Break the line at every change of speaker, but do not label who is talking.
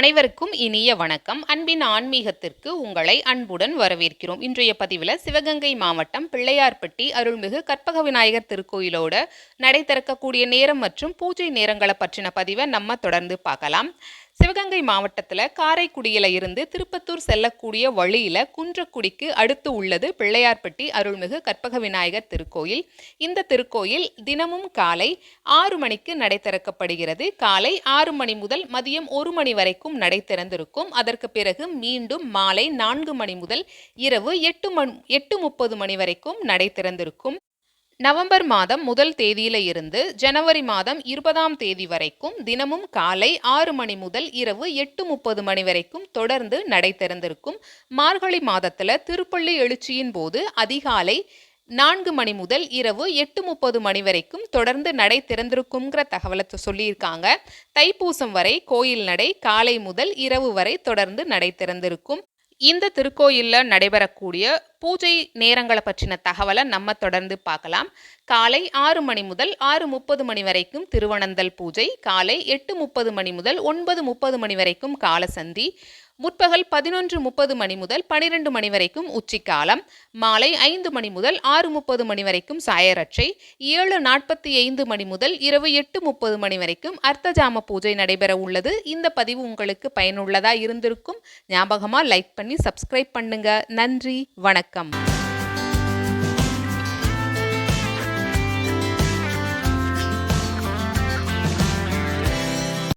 அனைவருக்கும் இனிய வணக்கம். அன்பின் ஆன்மீகத்திற்கு உங்களை அன்புடன் வரவேற்கிறோம். இன்றைய பதிவில் சிவகங்கை மாவட்டம் பிள்ளையார்பட்டி அருள்மிகு கற்பக விநாயகர் திருக்கோயிலோட நடை திறக்கக்கூடிய நேரம் மற்றும் பூஜை நேரங்களை பற்றின பதிவை நம்ம தொடர்ந்து பார்க்கலாம். சிவகங்கை மாவட்டத்தில் காரைக்குடியில் இருந்து திருப்பத்தூர் செல்லக்கூடிய வழியில் குன்றக்குடிக்கு அடுத்து உள்ளது பிள்ளையார்பட்டி அருள்மிகு கற்பக விநாயகர் திருக்கோயில். இந்த திருக்கோயில் தினமும் காலை ஆறு மணிக்கு நடை திறக்கப்படுகிறது. காலை ஆறு மணி முதல் மதியம் ஒரு மணி வரைக்கும் நடை திறந்திருக்கும். அதற்கு பிறகு மீண்டும் மாலை நான்கு மணி முதல் இரவு எட்டு மணி எட்டு முப்பது மணி வரைக்கும் நடை திறந்திருக்கும். நவம்பர் மாதம் முதல் தேதியில இருந்து ஜனவரி மாதம் இருபதாம் தேதி வரைக்கும் தினமும் காலை ஆறு மணி முதல் இரவு எட்டு முப்பது மணி வரைக்கும் தொடர்ந்து நடை திறந்திருக்கும் மார்கழி மாதத்துல திருப்பள்ளி எழுச்சியின் போது அதிகாலை நான்கு மணி முதல் இரவு எட்டு முப்பது மணி வரைக்கும் தொடர்ந்து நடை திறந்திருக்குங்கிற தகவலை சொல்லியிருக்காங்க. தைப்பூசம் வரை கோயில் நடை காலை முதல் இரவு வரை தொடர்ந்து நடை திறந்திருக்கும் இந்த திருக்கோயிலில் நடைபெறக்கூடிய பூஜை நேரங்களை பற்றின தகவலை நம்ம தொடர்ந்து பார்க்கலாம். காலை ஆறு மணி முதல் ஆறு முப்பது மணி வரைக்கும் திருவனந்தல் பூஜை காலை எட்டு முப்பது மணி முதல் ஒன்பது முப்பது மணி வரைக்கும் காலசந்தி முற்பகல் பதினொன்று முப்பது மணி முதல் பனிரெண்டு மணி வரைக்கும் உச்சிக்காலம் மாலை ஐந்து மணி முதல் ஆறு முப்பது மணி வரைக்கும் சாயரட்சை ஏழு நாற்பத்தி ஐந்து மணி முதல் இரவு எட்டு முப்பது மணி வரைக்கும் அர்த்தஜாம பூஜை நடைபெற உள்ளது. இந்த பதிவு உங்களுக்கு பயனுள்ளதாக இருந்திருக்கும்? ஞாபகமாக லைக் பண்ணி சப்ஸ்கிரைப் பண்ணுங்க. நன்றி வணக்கம்.